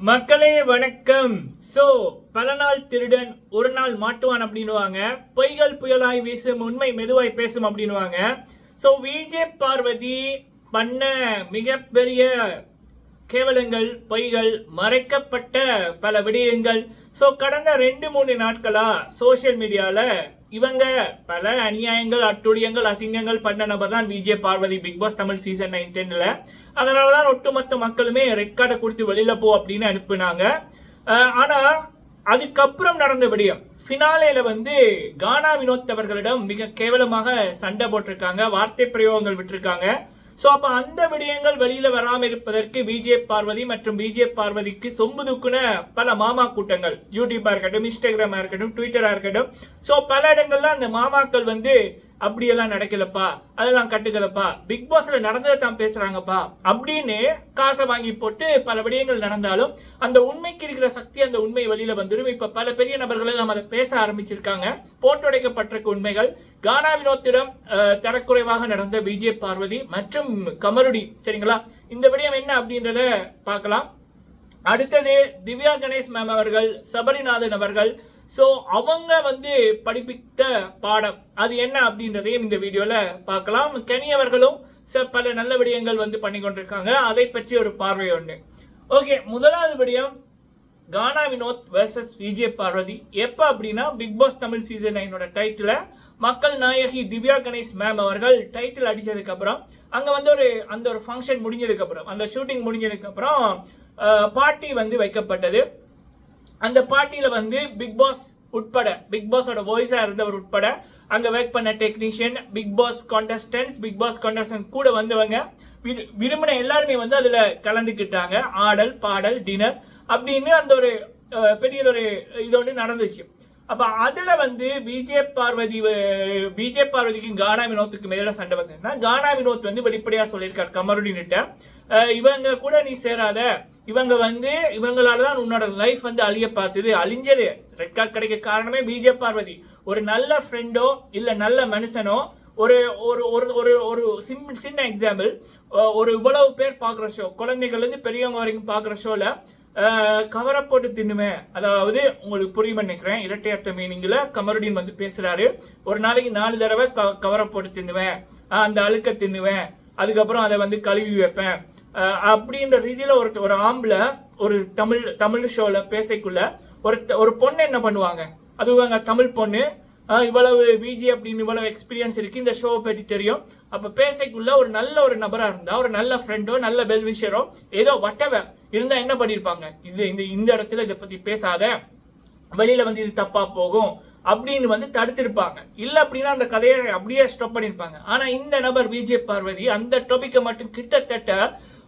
மக்களே வணக்கம். சோ பல நாள் திருடன் ஒரு நாள் மாட்டுவான் அப்படின்னுவாங்க. பொய்கள் புயலாய் வீசும் உண்மை மெதுவாய் பேசும் அப்படின்னுவாங்க. சோ விஜய் பார்வதி பண்ண மிகப்பெரிய கேவலங்கள் பொய்கள் மறைக்கப்பட்ட பல விடயங்கள். சோ கடந்த ரெண்டு மூணு நாட்களா சோஷியல் மீடியால இவங்க பல அநியாயங்கள் அட்டுழியங்கள் அசிங்கங்கள் பண்ண நபர் தான் Vijay Parvathi Bigg Boss Tamil season nine அதனால தான் ஒட்டுமொத்த மக்களுமே ரெட் கார்டை கொடுத்து வெளியில் போ அப்படின்னு அனுப்புனாங்க. ஆனால் அதுக்கப்புறம் நடந்த விடயம் ஃபினாலேல வந்து கானா வினோத் அவர்களிடம் மிக கேவலமாக சண்டை போட்டிருக்காங்க வார்த்தை பிரயோகங்கள் விட்டிருக்காங்க. ஸோ அப்போ அந்த விடயங்கள் வெளியில் வராமல் இருப்பதற்கு பிஜே பார்வதி மற்றும் பிஜே பார்வதிக்கு சொம்பு தூக்குன பல மாமா கூட்டங்கள் யூடியூப்பாக இருக்கட்டும் இன்ஸ்டாகிராமா இருக்கட்டும் ட்விட்டராக இருக்கட்டும். ஸோ பல இடங்கள்ல அந்த மாமாக்கள் வந்து அப்படியெல்லாம் நடக்கலப்பா அதெல்லாம் கட்டுக்கலப்பா. பிக் பாஸ்ல நடந்ததை தான் பேசுறாங்கப்பா. அப்படின்னு காசை வாங்கி போட்டு பல விடயங்கள் நடந்தாலும் அந்த உண்மைக்கு இருக்கிற சக்தி அந்த உண்மை வெளியில வந்துடும் இப்ப பல பெரிய நபர்கள் எல்லாம் அதை பேச ஆரம்பிச்சிருக்காங்க. போட்டுடைக்கப்பட்டிருக்க உண்மைகள். கானா வினோத்திடம் தரக்குறைவாக நடந்த விஜய் பார்வதி மற்றும் கமருடி. சரிங்களா? இந்த விடயம் என்ன அப்படின்றத பார்க்கலாம். அடுத்தது திவ்யா கணேஷ் மேம் அவர்கள் சபரிநாதன் அவர்கள் ஸோ அவங்க வந்து படிப்பித்த பாடம் அது என்ன அப்படின்றதையும் இந்த வீடியோவில் பார்க்கலாம். கனி அவர்களும் ச- பல நல்ல விடயங்கள் வந்து பண்ணி கொண்டிருக்காங்க. அதை பற்றி ஒரு பார்வை ஒன்று ஓகே முதலாவது விடயம் கானா வினோத் வெர்சஸ் விஜய் பார்வதி. எப்போ அப்படின்னா பிக் பாஸ் தமிழ் சீசன் நைனோட டைட்டில் மக்கள் நாயகி திவ்யா கணேஷ் மேம் அவர்கள் டைட்டில் அடித்ததுக்கப்புறம் அங்கே வந்து ஒரு அந்த ஒரு ஃபங்க்ஷன் முடிஞ்சதுக்கப்புறம் அந்த ஷூட்டிங் முடிஞ்சதுக்கப்புறம் பார்ட்டி வந்து வைக்கப்பட்டது. அந்த பார்ட்டியில் வந்து பிக் பாஸ் உட்பட பிக் பாஸோட வாய்ஸாக இருந்தவர் உட்பட அங்கே ஒர்க் பண்ண technician Bigg Boss contestants Bigg Boss contestants கூட வந்தவங்க விரு- விரும்பின எல்லாருமே வந்து அதில் கலந்துக்கிட்டாங்க. ஆடல் பாடல் டின்னர் அப்படின்னு அந்த ஒரு பெரிய பெரியதொரு இது ஒன்று நடந்துச்சு. அப்ப அதுல வந்து பிஜே பார்வதி பிஜே பார்வதிக்கும் கானா வினோத்துக்கு மேல சண்டை வந்ததுன்னா கானா வினோத் வந்து வெளிப்படையா சொல்லியிருக்காரு கமருடின்னுட்ட இவங்க கூட நீ சேராத. இவங்க வந்து இவங்களால தான் உன்னோட லைஃப் வந்து அழிய பார்த்தது அழிஞ்சது. ரெட் கார்டு கிடைக்க காரணமே பிஜே பார்வதி ஒரு நல்ல ஃப்ரெண்டோ இல்ல நல்ல மனுஷனோ ஒரு ஒரு ஒரு ஒரு ஒரு சிம் சின்ன எக்ஸாம்பிள் ஒரு இவ்வளவு பேர் பார்க்குற ஷோ குழந்தைகள்ல இருந்து பெரியவங்க வரைக்கும் பார்க்குற ஷோல கவரை போட்டு தின்னுவேன். அதாவது உங்களுக்கு புரியும் நினைக்கிறேன். இரட்டை அர்த்த மீனிங்கில் கமருடின் வந்து பேசுகிறாரு ஒரு நாளைக்கு நாலு தடவை க- கவரை போட்டு தின்னுவேன். அந்த அழுக்க தின்னுவேன். அதுக்கப்புறம் அதை வந்து கழுவி வைப்பேன். அப்படின்ற ரீதியில் ஒரு ஒரு ஆம்பளை ஒரு தமிழ் தமிழ் ஷோவில் பேசக்குள்ள ஒரு ஒரு பொண்ணு என்ன பண்ணுவாங்க? அதுவாங்க தமிழ் பொண்ணு. இவ்வளவு விஜி அப்படின்னு இவ்வளவு எக்ஸ்பீரியன்ஸ் இருக்கு. இந்த ஷோவை பற்றி தெரியும். அப்போ பேசக்குள்ள ஒரு நல்ல ஒரு நபராக இருந்தால் ஒரு நல்ல ஃப்ரெண்டோ நல்ல பெல்விஷரோ ஏதோ வட்டவர் இருந்தால் என்ன பண்ணியிருப்பாங்க இது இந்த இந்த இடத்துல இதை பற்றி பேசாத. வெளியில் வந்து இது தப்பாக போகும் அப்படின்னு வந்து தடுத்திருப்பாங்க. இல்லை அப்படின்னா அந்த கதையை அப்படியே ஸ்டாப் பண்ணியிருப்பாங்க ஆனால் இந்த நபர் விஜய் பார்வதி அந்த டாபிக்கை மட்டும் கிட்டத்தட்ட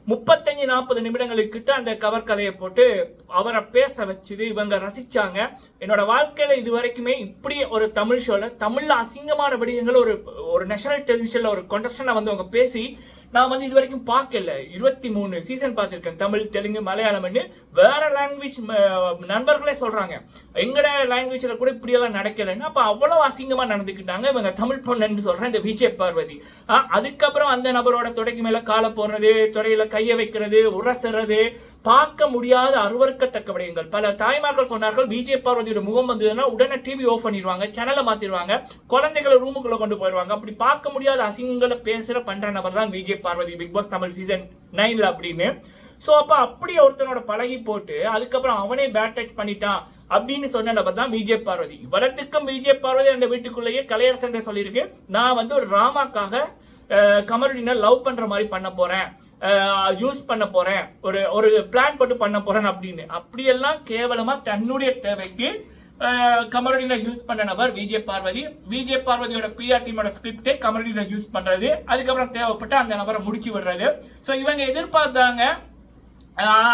முப்பத்தஞ்சு நாற்பது நிமிடங்களுக்கு கிட்ட அந்த கவர் கதையை போட்டு அவரை பேச வச்சுது இவங்க ரசிச்சாங்க. என்னோட வாழ்க்கையில இது வரைக்குமே இப்படி ஒரு தமிழ் ஷோல தமிழ்ல அசிங்கமான விடயங்கள் ஒரு ஒரு நேஷனல் டெலிவிஷன்ல ஒரு கொண்டஸ்டனை வந்து அவங்க பேசி நான் வந்து இது வரைக்கும் பார்க்கல. இருபத்தி மூணு சீசன் பார்த்துருக்கேன். தமிழ் தெலுங்கு மலையாளம்னு வேற லாங்குவேஜ் நண்பர்களே சொல்றாங்க. எங்கட லாங்குவேஜில் கூட இப்படியெல்லாம் நடக்கலைன்னு. அவ்வளோ அவ்வளவு அசிங்கமா நடந்துக்கிட்டாங்க இவங்க தமிழ் பொண்ணுன்னு சொல்றேன் இந்த விஜய் பார்வதி. அதுக்கப்புறம் அந்த நபரோட தொடைக்கு மேல காலை போடுறது தொடையில கையை வைக்கிறது உரசுறது பார்க்க முடியாத அருவறுக்கத்தக்க விடயங்கள். பல தாய்மார்கள் சொன்னார்கள் விஜய் பார்வதியோட முகம் வந்ததுன்னா உடனே டிவி ஆஃப் பண்ணிடுவாங்க சேனலை மாத்திடுவாங்க குழந்தைகளை ரூமுக்குள்ள கொண்டு போயிடுவாங்க. அப்படி பார்க்க முடியாத அசிங்கங்களை பேசுற பண்ற நபர் தான் Vijay Parvathi Bigg Boss Tamil season நைன்ல அப்படின்னு. ஸோ அப்ப அப்படி ஒருத்தனோட பழகி போட்டு அதுக்கப்புறம் அவனே பேட் டச் பண்ணிட்டான் அப்படின்னு சொன்ன நபர் தான் விஜய் பார்வதி. இவரத்துக்கும் விஜய் பார்வதி அந்த வீட்டுக்குள்ளேயே கலையரசன் சொல்லியிருக்கு. நான் வந்து ஒரு ராமாக்காக கமருடினை லவ் பண்ற மாதிரி பண்ண போறேன். யூஸ் பண்ண போறேன். ஒரு ஒரு பிளான் போட்டு பண்ண போறேன் அப்படின்னு. அப்படியெல்லாம் கேவலமா தன்னுடைய தேவைக்கு கமருடினை யூஸ் பண்ண நபர் விஜய் பார்வதி. விஜய் பார்வதியோட பிஆர் டீமோட ஸ்கிரிப்டே கமருடினை யூஸ் பண்றது. அதுக்கப்புறம் தேவைப்பட்டு அந்த நபரை முடிச்சு விடுறது. ஸோ இவங்க எதிர்பார்த்தாங்க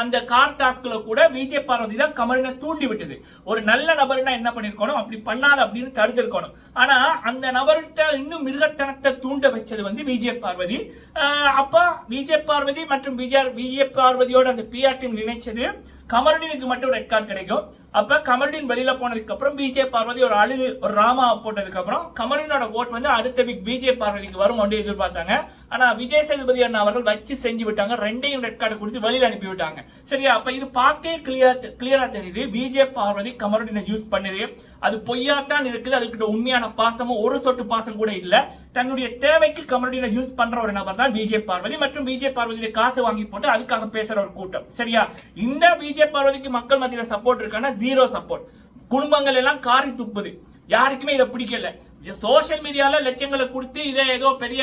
அந்த கார் டாஸ்க்ல கூட விஜய் பார்வதி தான் கமலினை தூண்டி விட்டது. ஒரு நல்ல நபர்னா என்ன பண்ணிருக்கணும்? அப்படி பண்ணாத அப்படின்னு தடுத்திருக்கணும். ஆனா அந்த நபர்கிட்ட இன்னும் மிருகத்தனத்தை தூண்ட வச்சது வந்து விஜய் பார்வதி. அப்ப விஜய் பார்வதி மற்றும் விஜய் விஜய் பார்வதியோட அந்த பிஆர் டீம் நினைச்சது கமருடினுக்கு மட்டும் ரெட் கார்டு கிடைக்கும். அப்ப கமருதீன் வெளியில போனதுக்கு அப்புறம் விஜய் பார்வதி ஒரு அழுது ஒரு ராமா போட்டதுக்கு அப்புறம் கமருதீனோட ஓட் வந்து அடுத்த வீக் விஜய் பார்வதிக்கு வரும் அப்படின்னு எதிர்பார்த்தாங்க. ஆனா விஜய் சேதுபதி அண்ணா அவர்கள் வச்சு செஞ்சு விட்டாங்க. ரெண்டையும் ரெட் கார்டு கொடுத்து வெளியில அனுப்பி விட்டாங்க. சரியா? அப்ப இது பார்க்கவே கிளியரா கிளியரா தெரியுது. விஜய் பார்வதி கமருதீனை யூஸ் பண்ணுது. அது பொய்யாத்தான் இருக்குது. அதுக்கிட்ட உண்மையான பாசமும் ஒரு சொட்டு பாசம் கூட இல்ல. தன்னுடைய தேவைக்கு கமருதீனை யூஸ் பண்ற ஒரு நபர் தான் விஜய் பார்வதி. மற்றும் விஜய் பார்வதியுடைய காசு வாங்கி போட்டு அதுக்காக பேசுற ஒரு கூட்டம். சரியா? இந்த விஜய் பார்வதிக்கு மக்கள் மத்தியில சப்போர்ட் இருக்கான ஜீரோ சப்போர்ட் குடும்பங்கள் எல்லாம் காரி துப்புது. யாருக்குமே இதை பிடிக்கல. சோஷியல் மீடியாவில் லட்சங்களை கொடுத்து இதை ஏதோ பெரிய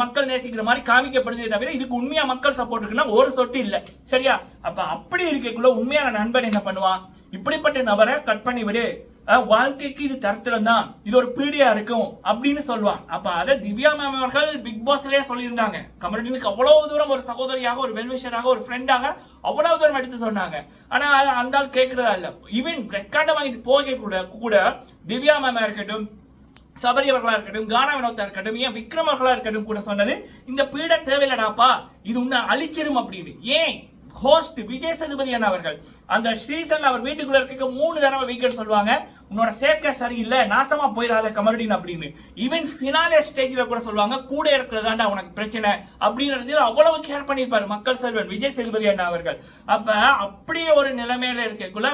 மக்கள் நேசிக்கிற மாதிரி காமிக்கப்படுதே தவிர இதுக்கு உண்மையா மக்கள் சப்போர்ட் இருக்குன்னா ஒரு சொட்டு இல்லை. சரியா? அப்ப அப்படி இருக்கக்குள்ள உண்மையான நண்பன் என்ன பண்ணுவான்? இப்படிப்பட்ட நபரை கட் பண்ணி விடு. வாழ்க்கைக்கு இது தரத்திலம் தான் இது ஒரு பீடியா இருக்கும் அப்படின்னு சொல்லுவான் அப்ப அதை திவ்யா மேம் அவர்கள் பிக் பாஸ்லயே சொல்லியிருந்தாங்க. கமருடீனுக்கு அவ்வளவு தூரம் ஒரு சகோதரியாக ஒரு வெல்விஷராக ஒரு ஃப்ரெண்டாக அவ்வளவு தூரம் எடுத்து சொன்னாங்க. ஆனா அந்த ஆள் கேட்கறதா இல்ல. ஈவன் ரெக்கார்டை வாங்கிட்டு போக கூட கூட திவ்யா மேமா இருக்கட்டும் சபரி அவர்களா இருக்கட்டும் கானா வினோத்தா இருக்கட்டும் ஏன் விக்ரம் அவர்களா இருக்கட்டும் கூட சொன்னது இந்த பீட தேவையில்லடாப்பா இது உன்னை அழிச்சிடும் அப்படின்னு. ஏன்? ஹோஸ்ட் விஜய் சேதுபதி அண்ணா அவர்கள். அந்த ஸ்ரீசன் அவர் வீட்டுக்குள்ள இருக்க மூணு தடவை வீக்கெண்ட் சொல்லுவாங்க உன்னோட சேர்க்கை சரியில்லை நாசமா போயிடாத கமருடின் அப்படின்னு. ஈவன் ஃபினாலே ஸ்டேஜில் கூட சொல்லுவாங்க கூட இருக்கிறதாண்டா உனக்கு பிரச்சனை அப்படின்னு அவ்வளவு கேர் பண்ணியிருப்பாரு மக்கள் செல்வன் விஜய் சேதுபதி அண்ணா அவர்கள். அப்ப அப்படியே ஒரு நிலைமையில இருக்கக்குள்ள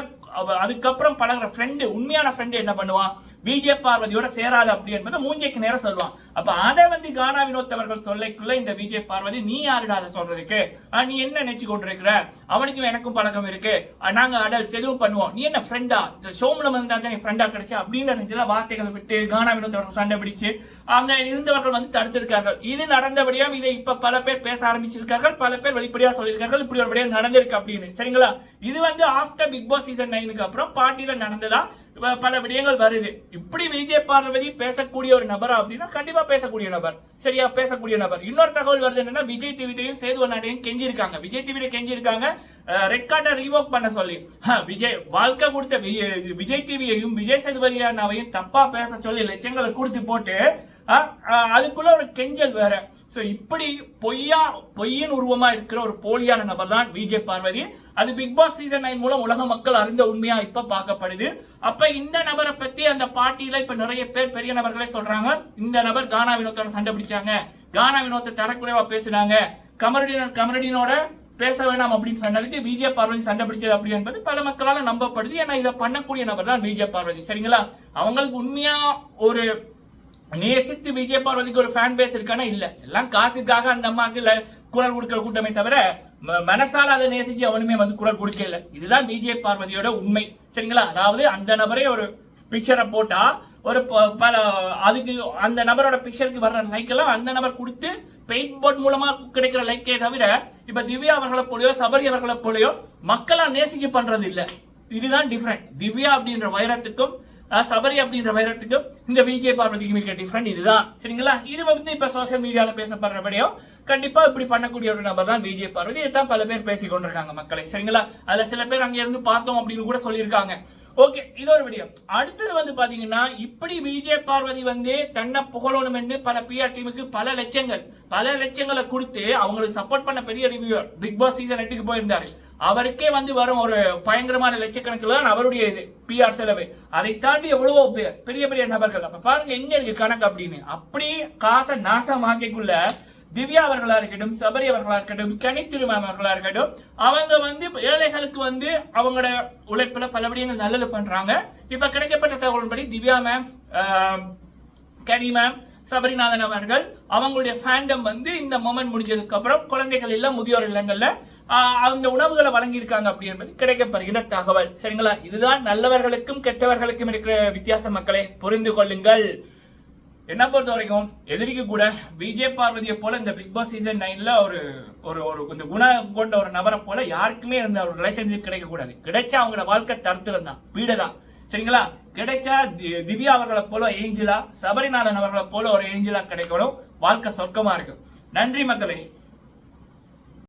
அதுக்கப்புறம் பழகுற ஃப்ரெண்டு உண்மையான ஃப்ரெண்டு என்ன பண்ணுவான்? விஜய பார்வதியோட சேராது அப்படி என்பதை மூஞ்சைக்கு நேரம் சொல்லுவான். அப்ப அதை வந்து கானா வினோத் அவர்கள் சொல்லைக்குள்ள இந்த விஜய் பார்வதி நீ யாருடா அதை சொல்றதுக்கு? நீ என்ன நினைச்சு கொண்டிருக்கிற? அவனுக்கும் எனக்கும் பழக்கம் இருக்கு. நாங்க அடல்ஸ் எதுவும் பண்ணுவோம். நீ என்ன ஃப்ரெண்டா இந்த ஷோம்ல வந்தா தான் ஃப்ரெண்டா கிடைச்சா? அப்படின்னு நினைச்சுல வார்த்தைகளை விட்டு கானா வினோத் அவர்கள் சண்டை பிடிச்சு அங்க இருந்தவர்கள் வந்து தடுத்திருக்கார்கள். இது நடந்தபடியும் இதை இப்ப பல பேர் பேச ஆரம்பிச்சிருக்கார்கள். பல பேர் வெளிப்படையா சொல்லியிருக்கார்கள். இப்படி ஒரு விடயம் நடந்திருக்கு அப்படின்னு. சரிங்களா? இது வந்து ஆஃப்டர் பிக் பாஸ் சீசன் நைனுக்கு அப்புறம் பாட்டியில நடந்ததா? பல விடயங்கள் வருது. இப்படி விஜய் பார்வதி பேசக்கூடிய ஒரு நபரா அப்படின்னா கண்டிப்பா பேசக்கூடிய நபர். சரியா? பேசக்கூடிய நபர். இன்னொரு தகவல் வருது என்னன்னா விஜய் டிவிட்டையும் சேது நாட்டையும் கெஞ்சிருக்காங்க விஜய் டிவிட கெஞ்சி இருக்காங்க ரெட் கார்டை ரீவோக் பண்ண சொல்லி. விஜய் வாழ்க்கை கொடுத்த விஜய் டிவியையும் விஜய் சேதுபதி அண்ணாவையும் தப்பா பேச சொல்லி லட்சங்களை கொடுத்து போட்டு அதுக்குள்ள ஒரு கெஞ்சல் வேற. ஸோ இப்படி பொய்யா பொய்யின் உருவமா இருக்கிற ஒரு போலியான நபர் தான் விஜய் பார்வதி. அது பிக் பாஸ் சீசன் நைன் மூலம் உலக மக்கள் அறிந்த உண்மையா இப்ப பார்க்கப்படுது. அப்ப இந்த நபரை பத்தி அந்த பாட்டியில இப்ப நிறைய பேர் பெரிய நபர்களே சொல்றாங்க. இந்த நபர் கானா வினோத்தோட சண்டை பிடிச்சாங்க. கானா வினோத்தை தரக்குறைவா பேசுனாங்க. கமரடின் கமரடினோட பேச வேணாம் அப்படின்னு சொன்னதுக்கு விஜய பார்வதி சண்டை பிடிச்சது அப்படி என்பது பல மக்களால நம்பப்படுது. ஏன்னா இதை பண்ணக்கூடிய நபர் தான் விஜய பார்வதி சரிங்களா? அவங்களுக்கு உண்மையா ஒரு நேசித்து விஜய பார்வதிக்கு ஒரு ஃபேன் பேஸ் இருக்கானா? இல்ல. எல்லாம் காசுக்காக அந்த அம்மாக்கு ல- குரல் கொடுக்கிற கூட்டமே தவிர மனசால அதை நேசிச்சு அவனுமே வந்து குரல் கொடுக்கல இதுதான் விஜய் பார்வதியோட உண்மை. சரிங்களா? அதாவது அந்த நபரே ஒரு பிக்சரை போட்டா ஒரு ப- பல அதுக்கு அந்த நபரோட பிக்சருக்கு வர்ற லைக் எல்லாம் அந்த நபர் கொடுத்து பெயிண்ட் போர்ட் மூலமா கிடைக்கிற லைக்கே தவிர இப்ப திவ்யா அவர்களை போலயோ சபரி அவர்களை போலயோ மக்களா நேசிக்க பண்றது இல்ல. இதுதான் டிஃப்ரெண்ட் திவ்யா அப்படின்ற வைரத்துக்கும் சபரி அப்படின்ற வைரத்துக்கும் இந்த விஜய் பார்வதிக்கும் இருக்க டிஃப்ரெண்ட் இதுதான். சரிங்களா? இது வந்து இப்ப சோசியல் மீடியால பேசப்படுறபடியும் கண்டிப்பா இப்படி பண்ணக்கூடிய ஒரு நபர் தான் விஜய் பார்வதி. இதான் பல பேர் பேசி கொண்டிருக்காங்க மக்களை. சரிங்களா? அதுல சில பேர் அங்க இருந்து பார்த்தோம் அப்படின்னு கூட சொல்லியிருக்காங்க. ஓகே இது ஒரு வீடியோ அடுத்தது வந்து பாத்தீங்கன்னா இப்படி விஜய் பார்வதி வந்து தன்னை புகழணும் என்று பல பிஆர் டீமுக்கு பல லட்சங்கள் பல லட்சங்களை கொடுத்து அவங்களுக்கு சப்போர்ட் பண்ண பெரிய ரிவ்யூவர் பிக் பாஸ் சீசன் எட்டுக்கு போயிருந்தாரு. அவருக்கே வந்து வரும் ஒரு பயங்கரமான லட்சக்கணக்கில் தான் அவருடைய இது பிஆர் செலவு. அதை தாண்டி எவ்வளவோ பேர் பெரிய பெரிய நபர்கள். அப்ப பாருங்க எங்க இருக்கு கணக்கு அப்படின்னு. அப்படி காசை நாசமாக்கிக்குள்ள திவ்யா அவர்களா இருக்கட்டும் சபரி அவர்களா இருக்கட்டும் கனித்திரு மேம் அவர்களா இருக்கட்டும் அவங்க வந்து ஏழைகளுக்கு வந்து அவங்களோட உழைப்புல பல விடயங்கள் நல்லது பண்றாங்க. இப்ப கிடைக்கப்பட்ட தகவல்படி திவ்யா மேம் கனி மேம் சபரிநாதன் அவர்கள் அவங்களுடைய ஃபேண்டம் வந்து இந்த மொமெண்ட் முடிஞ்சதுக்கு அப்புறம் குழந்தைகள் இல்ல முதியோர் இல்லங்கள்ல அந்த உணவுகளை வழங்கியிருக்காங்க அப்படி என்பது கிடைக்கப்படுகிற தகவல். சரிங்களா? இதுதான் நல்லவர்களுக்கும் கெட்டவர்களுக்கும் இருக்கிற வித்தியாச மக்களை. புரிந்து கொள்ளுங்கள். என்ன பொறுத்த வரைக்கும் எதிரிக்கு கூட விஜய் பார்வதியை போல இந்த பிக் பாஸ் சீசன் நைன்ல ஒரு ஒரு ஒரு இந்த குணம் கொண்ட ஒரு நபரை போல யாருக்குமே இருந்த ஒரு ரிலேஷன்ஷிப் கிடைக்க கூடாது கிடைச்சா அவங்களோட வாழ்க்கை தரத்துல தான் வீடு தான். சரிங்களா? கிடைச்சா தி- திவ்யா அவர்களை போல ஏஞ்சலா சபரிநாதன் அவர்களை போல ஒரு ஏஞ்சலா கிடைக்கணும். வாழ்க்கை சொர்க்கமா இருக்கும். நன்றி மக்களே.